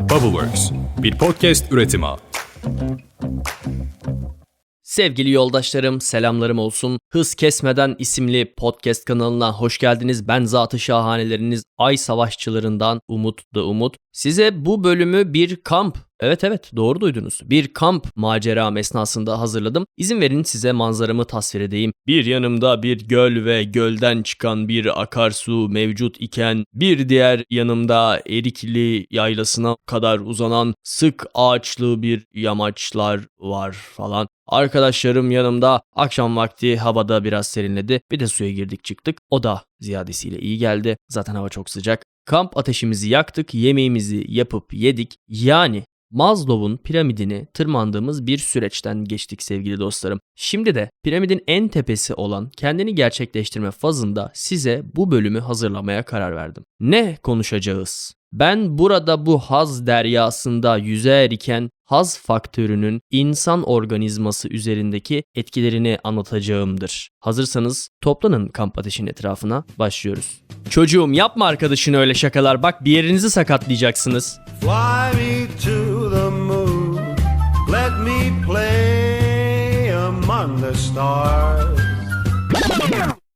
Bubbleworks, bir podcast üretimi. Sevgili yoldaşlarım, selamlarım olsun. Hız Kesmeden isimli podcast kanalına hoş geldiniz. Ben zatı şahaneleriniz Ay Savaşçılarından Umut da Umut. Size bu bölümü bir kamp, evet evet doğru duydunuz. Bir kamp maceram esnasında hazırladım. İzin verin size manzaramı tasvir edeyim. Bir yanımda bir göl ve gölden çıkan bir akarsu mevcut iken bir diğer yanımda Erikli yaylasına kadar uzanan sık ağaçlı bir yamaçlar var falan. Arkadaşlarım yanımda akşam vakti havada biraz serinledi. Bir de suya girdik çıktık. O da ziyadesiyle iyi geldi. Zaten hava çok sıcak. Kamp ateşimizi yaktık, yemeğimizi yapıp yedik. Yani Maslow'un piramidini tırmandığımız bir süreçten geçtik sevgili dostlarım. Şimdi de piramidin en tepesi olan kendini gerçekleştirme fazında size bu bölümü hazırlamaya karar verdim. Ne konuşacağız? Ben burada bu haz deryasında yüzer iken haz faktörünün insan organizması üzerindeki etkilerini anlatacağımdır. Hazırsanız toplanın kamp ateşinin etrafına başlıyoruz. Çocuğum yapma arkadaşın öyle şakalar bak bir yerinizi sakatlayacaksınız. Fly me to stars.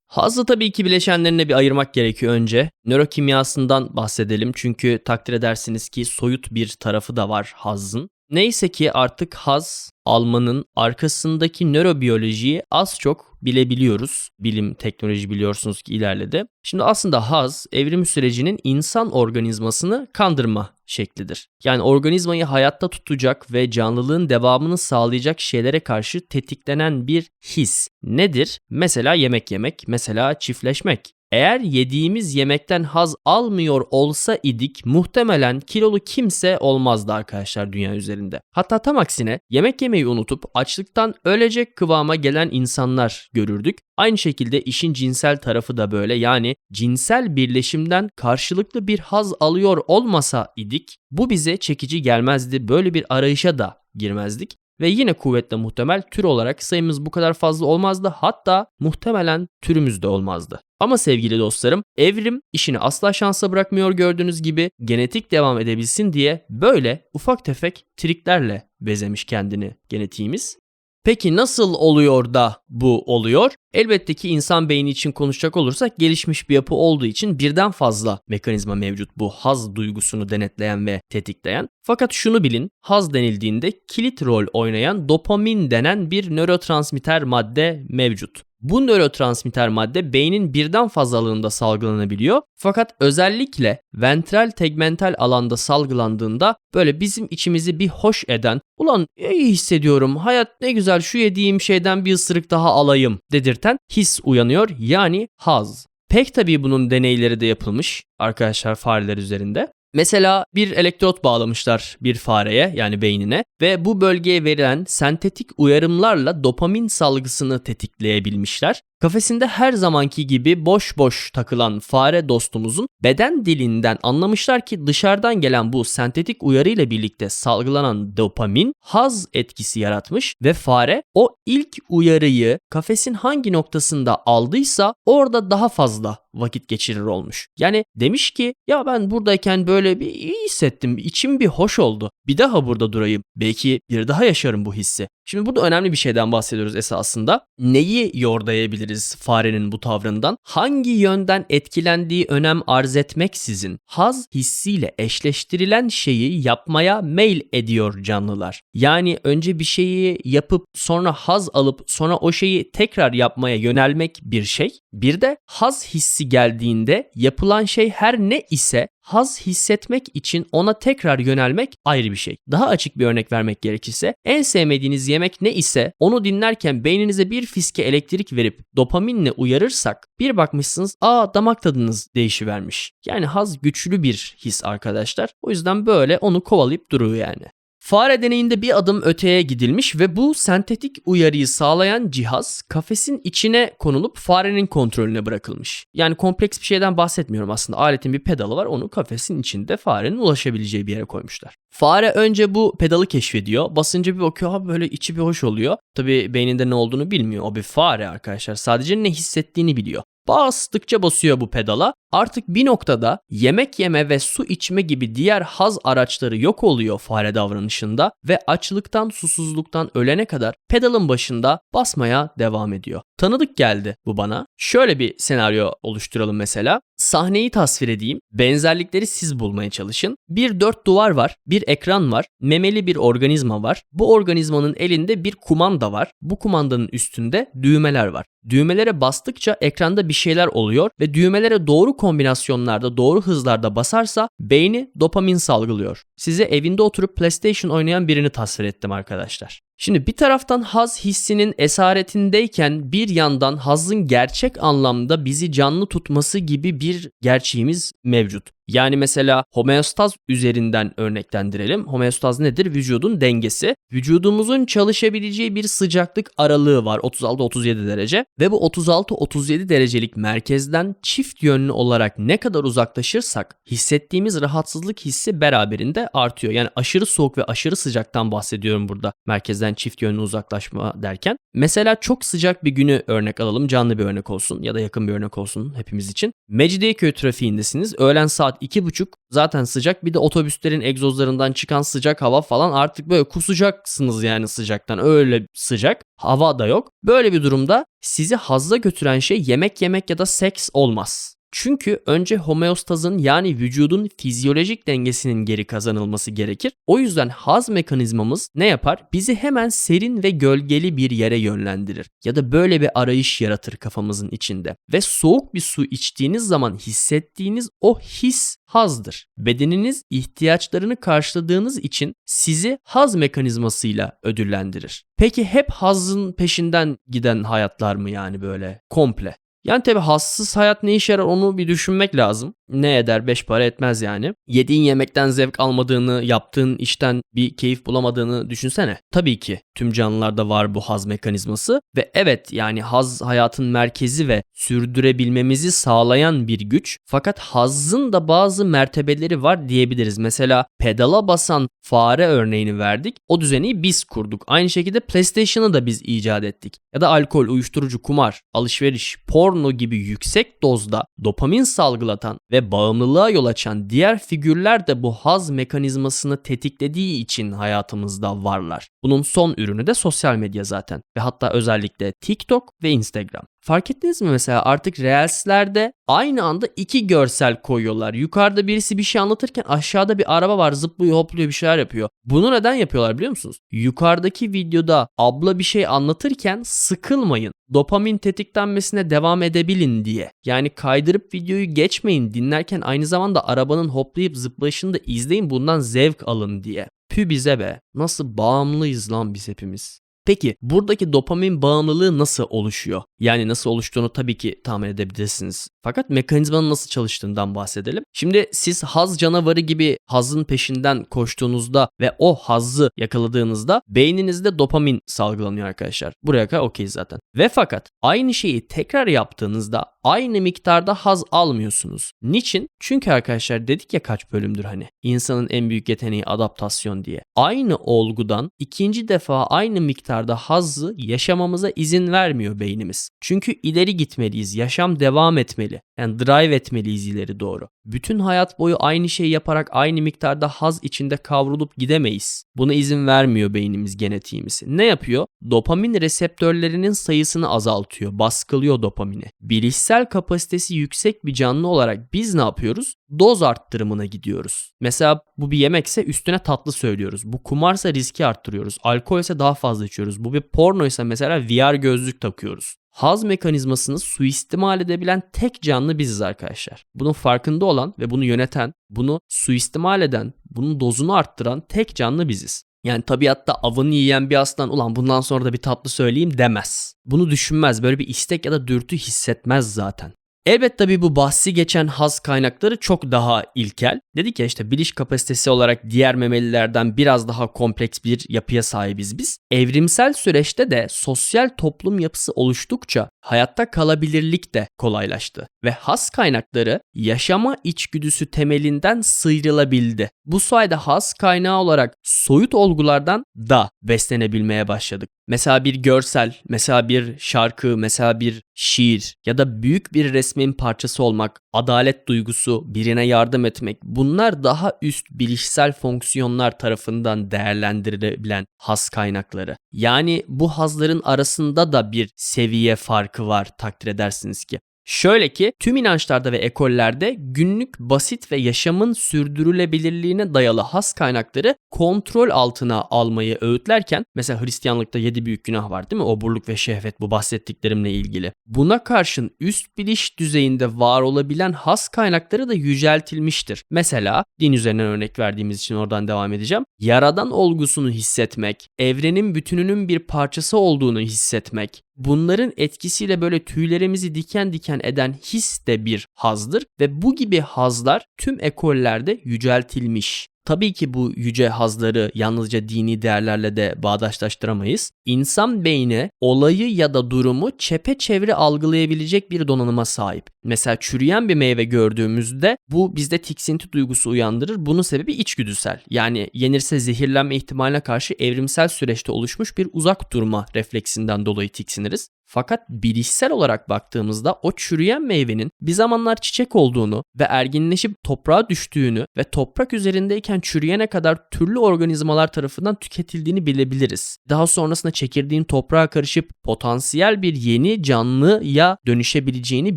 Hazı tabii ki bileşenlerine bir ayırmak gerekiyor önce. Nörokimyasından bahsedelim çünkü takdir edersiniz ki soyut bir tarafı da var hazın. Neyse ki artık haz almanın arkasındaki nörobiyolojiyi az çok bilebiliyoruz. Bilim, teknoloji biliyorsunuz ki ilerledi. Şimdi aslında haz evrim sürecinin insan organizmasını kandırma şeklidir. Yani organizmayı hayatta tutacak ve canlılığın devamını sağlayacak şeylere karşı tetiklenen bir his. Nedir? Mesela yemek yemek, mesela çiftleşmek. Eğer yediğimiz yemekten haz almıyor olsa idik muhtemelen kilolu kimse olmazdı arkadaşlar dünya üzerinde. Hatta tam aksine yemek yemeyi unutup açlıktan ölecek kıvama gelen insanlar görürdük. Aynı şekilde işin cinsel tarafı da böyle yani cinsel birleşimden karşılıklı bir haz alıyor olmasa idik bu bize çekici gelmezdi böyle bir arayışa da girmezdik. Ve yine kuvvetle muhtemel tür olarak sayımız bu kadar fazla olmazdı. Hatta muhtemelen türümüz de olmazdı. Ama sevgili dostlarım evrim işini asla şansa bırakmıyor gördüğünüz gibi genetik devam edebilsin diye böyle ufak tefek triklerle bezemiş kendini genetiğimiz. Peki nasıl oluyor da bu oluyor? Elbette ki insan beyni için konuşacak olursak gelişmiş bir yapı olduğu için birden fazla mekanizma mevcut bu haz duygusunu denetleyen ve tetikleyen. Fakat şunu bilin, haz denildiğinde kilit rol oynayan dopamin denen bir nörotransmitter madde mevcut. Bu nörotransmitter madde beynin birden fazlalığında salgılanabiliyor. Fakat özellikle ventral tegmental alanda salgılandığında böyle bizim içimizi bir hoş eden, ulan iyi hissediyorum, hayat ne güzel şu yediğim şeyden bir ısırık daha alayım dedirten his uyanıyor yani haz. Pek tabii bunun deneyleri de yapılmış arkadaşlar fareler üzerinde. Mesela bir elektrot bağlamışlar bir fareye yani beynine ve bu bölgeye verilen sentetik uyarımlarla dopamin salgısını tetikleyebilmişler. Kafesinde her zamanki gibi boş boş takılan fare dostumuzun beden dilinden anlamışlar ki dışarıdan gelen bu sentetik uyarı ile birlikte salgılanan dopamin haz etkisi yaratmış ve fare o ilk uyarıyı kafesin hangi noktasında aldıysa orada daha fazla vakit geçirir olmuş. Yani demiş ki ya ben buradayken böyle bir iyi hissettim. içim bir hoş oldu. Bir daha burada durayım. Belki bir daha yaşarım bu hissi. Şimdi burada önemli bir şeyden bahsediyoruz esasında. Neyi yordayabiliriz farenin bu tavrından? Hangi yönden etkilendiği önem arz etmeksizin haz hissiyle eşleştirilen şeyi yapmaya mail ediyor canlılar. Yani önce bir şeyi yapıp sonra haz alıp sonra o şeyi tekrar yapmaya yönelmek bir şey. Bir de haz hissi geldiğinde yapılan şey her ne ise haz hissetmek için ona tekrar yönelmek ayrı bir şey. Daha açık bir örnek vermek gerekirse en sevmediğiniz yemek ne ise onu dinlerken beyninize bir fiske elektrik verip dopaminle uyarırsak bir bakmışsınız aa damak tadınız değişivermiş. Yani haz güçlü bir his arkadaşlar. O yüzden böyle onu kovalayıp duruyor yani. Fare deneyinde bir adım öteye gidilmiş ve bu sentetik uyarıyı sağlayan cihaz kafesin içine konulup farenin kontrolüne bırakılmış. Yani kompleks bir şeyden bahsetmiyorum aslında. Aletin bir pedalı var onu kafesin içinde farenin ulaşabileceği bir yere koymuşlar. Fare önce bu pedalı keşfediyor. Basınca bir bakıyor abi böyle içi bir hoş oluyor. Tabi beyninde ne olduğunu bilmiyor. O bir fare arkadaşlar. Sadece ne hissettiğini biliyor. Bastıkça basıyor bu pedala. Artık bir noktada yemek yeme ve su içme gibi diğer haz araçları yok oluyor fare davranışında ve açlıktan susuzluktan ölene kadar pedalın başında basmaya devam ediyor. Tanıdık geldi bu bana. Şöyle bir senaryo oluşturalım mesela. Sahneyi tasvir edeyim. Benzerlikleri siz bulmaya çalışın. Bir dört duvar var, bir ekran var, memeli bir organizma var. Bu organizmanın elinde bir kumanda var. Bu kumandanın üstünde düğmeler var. Düğmelere bastıkça ekranda bir şeyler oluyor ve düğmelere doğru kombinasyonlarda, doğru hızlarda basarsa beyni dopamin salgılıyor. Size evinde oturup PlayStation oynayan birini tasvir ettim arkadaşlar. Şimdi bir taraftan haz hissinin esaretindeyken bir yandan hazın gerçek anlamda bizi canlı tutması gibi bir gerçeğimiz mevcut. Yani mesela homeostaz üzerinden örneklendirelim. Homeostaz nedir? Vücudun dengesi. Vücudumuzun çalışabileceği bir sıcaklık aralığı var 36-37 derece ve bu 36-37 derecelik merkezden çift yönlü olarak ne kadar uzaklaşırsak hissettiğimiz rahatsızlık hissi beraberinde artıyor. Yani aşırı soğuk ve aşırı sıcaktan bahsediyorum burada merkezden çift yönlü uzaklaşma derken. Mesela çok sıcak bir günü örnek alalım. Canlı bir örnek olsun ya da yakın bir örnek olsun hepimiz için. Mecidiyeköy trafiğindesiniz. Öğlen saat 2.30 zaten sıcak. Bir de otobüslerin egzozlarından çıkan sıcak hava falan artık böyle kusacaksınız yani sıcaktan. Öyle sıcak. Hava da yok. Böyle bir durumda sizi hazza götüren şey yemek yemek ya da seks olmaz. Çünkü önce homeostazın yani vücudun fizyolojik dengesinin geri kazanılması gerekir. O yüzden haz mekanizmamız ne yapar? Bizi hemen serin ve gölgeli bir yere yönlendirir. Ya da böyle bir arayış yaratır kafamızın içinde. Ve soğuk bir su içtiğiniz zaman hissettiğiniz o his hazdır. Bedeniniz ihtiyaçlarını karşıladığınız için sizi haz mekanizmasıyla ödüllendirir. Peki hep hazın peşinden giden hayatlar mı yani böyle komple? Yani tabi hassız hayat ne işe yarar onu bir düşünmek lazım. Ne eder beş para etmez yani. Yediğin yemekten zevk almadığını, yaptığın işten bir keyif bulamadığını düşünsene. Tabii ki tüm canlılarda var bu haz mekanizması ve evet yani haz hayatın merkezi ve sürdürebilmemizi sağlayan bir güç. Fakat hazzın da bazı mertebeleri var diyebiliriz. Mesela pedala basan fare örneğini verdik. O düzeni biz kurduk. Aynı şekilde PlayStation'ı da biz icat ettik. Ya da alkol, uyuşturucu, kumar, alışveriş, porno gibi yüksek dozda dopamin salgılatan ve bağımlılığa yol açan diğer figürler de bu haz mekanizmasını tetiklediği için hayatımızda varlar. Bunun son ürünü de sosyal medya zaten ve hatta özellikle TikTok ve Instagram. Fark ettiniz mi mesela artık Reels'lerde aynı anda iki görsel koyuyorlar. Yukarıda birisi bir şey anlatırken aşağıda bir araba var zıplıyor hopluyor bir şeyler yapıyor. Bunu neden yapıyorlar biliyor musunuz? Yukarıdaki videoda abla bir şey anlatırken sıkılmayın. Dopamin tetiklenmesine devam edebilin diye. Yani kaydırıp videoyu geçmeyin dinlerken aynı zamanda arabanın hoplayıp zıplayışını da izleyin bundan zevk alın diye. Pü bize be. Nasıl bağımlıyız lan biz hepimiz. Peki buradaki dopamin bağımlılığı nasıl oluşuyor? Yani nasıl oluştuğunu tabii ki tahmin edebilirsiniz. Fakat mekanizmanın nasıl çalıştığından bahsedelim. Şimdi siz haz canavarı gibi hazın peşinden koştuğunuzda ve o hazzı yakaladığınızda beyninizde dopamin salgılanıyor arkadaşlar. Buraya kadar okey zaten. Ve fakat aynı şeyi tekrar yaptığınızda aynı miktarda haz almıyorsunuz. Niçin? Çünkü arkadaşlar dedik ya kaç bölümdür hani insanın en büyük yeteneği adaptasyon diye. Aynı olgudan ikinci defa aynı miktarda hazzı yaşamamıza izin vermiyor beynimiz. Çünkü ileri gitmeliyiz. Yaşam devam etmeli. Yani drive etmeliyiz ileri doğru. Bütün hayat boyu aynı şeyi yaparak aynı miktarda haz içinde kavrulup gidemeyiz. Buna izin vermiyor beynimiz, genetiğimiz. Ne yapıyor? Dopamin reseptörlerinin sayısını azaltıyor, baskılıyor dopamini. Bilişsel kapasitesi yüksek bir canlı olarak biz ne yapıyoruz? Doz arttırımına gidiyoruz. Mesela bu bir yemekse üstüne tatlı söylüyoruz. Bu kumarsa riski arttırıyoruz. Alkol ise daha fazla içiyoruz. Bu bir pornoysa mesela VR gözlük takıyoruz. Haz mekanizmasını suistimal edebilen tek canlı biziz arkadaşlar. Bunun farkında olan ve bunu yöneten, bunu suistimal eden, bunun dozunu arttıran tek canlı biziz. Yani tabiatta avını yiyen bir aslan ulan bundan sonra da bir tatlı söyleyeyim demez. Bunu düşünmez. Böyle bir istek ya da dürtü hissetmez zaten. Elbette tabii bu bahsi geçen haz kaynakları çok daha ilkel. Dedik ya işte biliş kapasitesi olarak diğer memelilerden biraz daha kompleks bir yapıya sahibiz biz. Evrimsel süreçte de sosyal toplum yapısı oluştukça hayatta kalabilirlik de kolaylaştı ve has kaynakları yaşama içgüdüsü temelinden sıyrılabildi. Bu sayede has kaynağı olarak soyut olgulardan da beslenebilmeye başladık. Mesela bir görsel, mesela bir şarkı, mesela bir şiir ya da büyük bir resmin parçası olmak, adalet duygusu, birine yardım etmek bunlar daha üst bilişsel fonksiyonlar tarafından değerlendirilebilen has kaynakları. Yani bu hazların arasında da bir seviye farkı var takdir edersiniz ki. Şöyle ki tüm inançlarda ve ekollerde günlük basit ve yaşamın sürdürülebilirliğine dayalı has kaynakları kontrol altına almayı öğütlerken mesela Hristiyanlıkta yedi büyük günah var değil mi? Oburluk ve şehvet bu bahsettiklerimle ilgili. Buna karşın üst biliş düzeyinde var olabilen has kaynakları da yüceltilmiştir. Mesela din üzerinden örnek verdiğimiz için oradan devam edeceğim. Yaradan olgusunu hissetmek, evrenin bütününün bir parçası olduğunu hissetmek, bunların etkisiyle böyle tüylerimizi diken diken eden his de bir hazdır ve bu gibi hazlar tüm ekollerde yüceltilmiş. Tabii ki bu yüce hazları yalnızca dini değerlerle de bağdaşlaştıramayız. İnsan beyni olayı ya da durumu çepeçevre algılayabilecek bir donanıma sahip. Mesela çürüyen bir meyve gördüğümüzde bu bizde tiksinti duygusu uyandırır. Bunun sebebi içgüdüsel. Yani yenirse zehirlenme ihtimaline karşı evrimsel süreçte oluşmuş bir uzak durma refleksinden dolayı tiksiniriz. Fakat bilişsel olarak baktığımızda o çürüyen meyvenin bir zamanlar çiçek olduğunu ve erginleşip toprağa düştüğünü ve toprak üzerindeyken çürüyene kadar türlü organizmalar tarafından tüketildiğini bilebiliriz. Daha sonrasında çekirdeğin toprağa karışıp potansiyel bir yeni canlıya dönüşebileceğini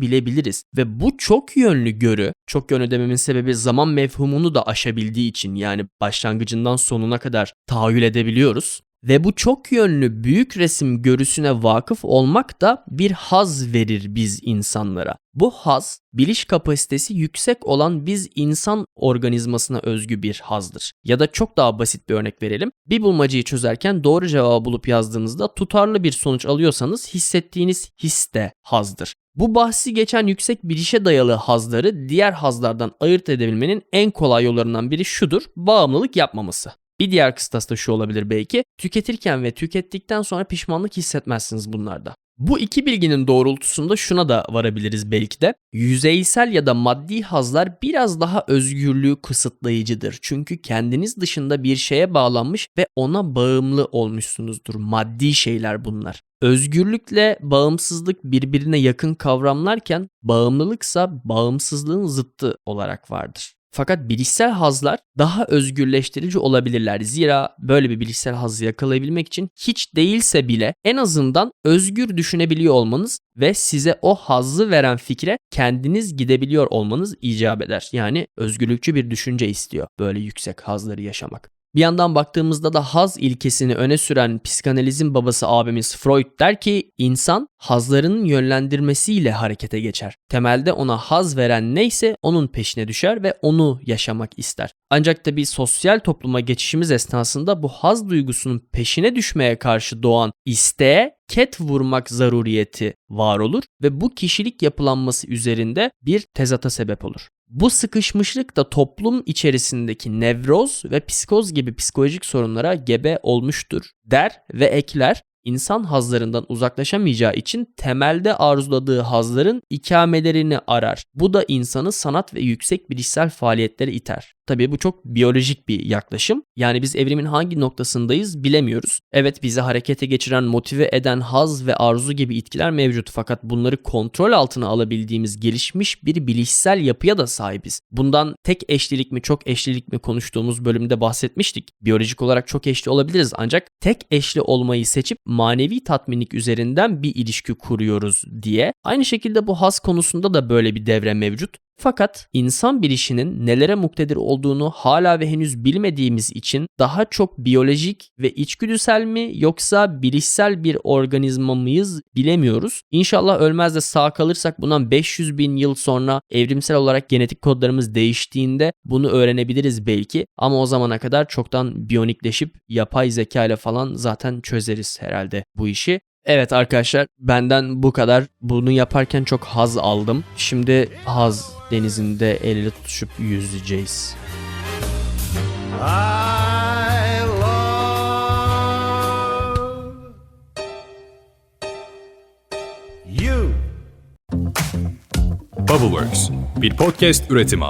bilebiliriz. Ve bu çok yönlü görü, çok yönlü dememin sebebi zaman mefhumunu da aşabildiği için yani başlangıcından sonuna kadar tahayyül edebiliyoruz. Ve bu çok yönlü büyük resim görüsüne vakıf olmak da bir haz verir biz insanlara. Bu haz biliş kapasitesi yüksek olan biz insan organizmasına özgü bir hazdır. Ya da çok daha basit bir örnek verelim. Bir bulmacayı çözerken doğru cevabı bulup yazdığınızda tutarlı bir sonuç alıyorsanız hissettiğiniz his de hazdır. Bu bahsi geçen yüksek bilişe dayalı hazları diğer hazlardan ayırt edebilmenin en kolay yollarından biri şudur. Bağımlılık yapmaması. Bir diğer kıstas da şu olabilir belki. Tüketirken ve tükettikten sonra pişmanlık hissetmezsiniz bunlarda. Bu iki bilginin doğrultusunda şuna da varabiliriz belki de. Yüzeysel ya da maddi hazlar biraz daha özgürlüğü kısıtlayıcıdır. Çünkü kendiniz dışında bir şeye bağlanmış ve ona bağımlı olmuşsunuzdur. Maddi şeyler bunlar. Özgürlükle bağımsızlık birbirine yakın kavramlarken bağımlılıksa bağımsızlığın zıttı olarak vardır. Fakat bilişsel hazlar daha özgürleştirici olabilirler. Zira böyle bir bilişsel hazzı yakalayabilmek için hiç değilse bile en azından özgür düşünebiliyor olmanız ve size o hazzı veren fikre kendiniz gidebiliyor olmanız icap eder. Yani özgürlükçü bir düşünce istiyor böyle yüksek hazları yaşamak. Bir yandan baktığımızda da haz ilkesini öne süren psikanalizin babası abimiz Freud der ki insan hazlarının yönlendirmesiyle harekete geçer. Temelde ona haz veren neyse onun peşine düşer ve onu yaşamak ister. Ancak da bir sosyal topluma geçişimiz esnasında bu haz duygusunun peşine düşmeye karşı doğan isteğe ket vurmak zaruriyeti var olur ve bu kişilik yapılanması üzerinde bir tezata sebep olur. Bu sıkışmışlık da toplum içerisindeki nevroz ve psikoz gibi psikolojik sorunlara gebe olmuştur der ve ekler insan hazlarından uzaklaşamayacağı için temelde arzuladığı hazların ikamelerini arar. Bu da insanı sanat ve yüksek bilişsel faaliyetlere iter. Tabii bu çok biyolojik bir yaklaşım. Yani biz evrimin hangi noktasındayız bilemiyoruz. Evet bizi harekete geçiren, motive eden haz ve arzu gibi itkiler mevcut fakat bunları kontrol altına alabildiğimiz gelişmiş bir bilişsel yapıya da sahibiz. Bundan tek eşlilik mi çok eşlilik mi konuştuğumuz bölümde bahsetmiştik. Biyolojik olarak çok eşli olabiliriz ancak tek eşli olmayı seçip manevi tatminlik üzerinden bir ilişki kuruyoruz diye. Aynı şekilde bu haz konusunda da böyle bir devre mevcut. Fakat insan bilişinin nelere muktedir olduğunu hala ve henüz bilmediğimiz için daha çok biyolojik ve içgüdüsel mi yoksa bilişsel bir organizma mıyız bilemiyoruz. İnşallah ölmez de sağ kalırsak bundan 500 bin yıl sonra evrimsel olarak genetik kodlarımız değiştiğinde bunu öğrenebiliriz belki. Ama o zamana kadar çoktan biyonikleşip yapay zeka ile falan zaten çözeriz herhalde bu işi. Evet arkadaşlar benden bu kadar. Bunu yaparken çok haz aldım. Şimdi haz denizinde el ele tutuşup yüzeceğiz. I love you. Bubbleworks bir podcast üretimi.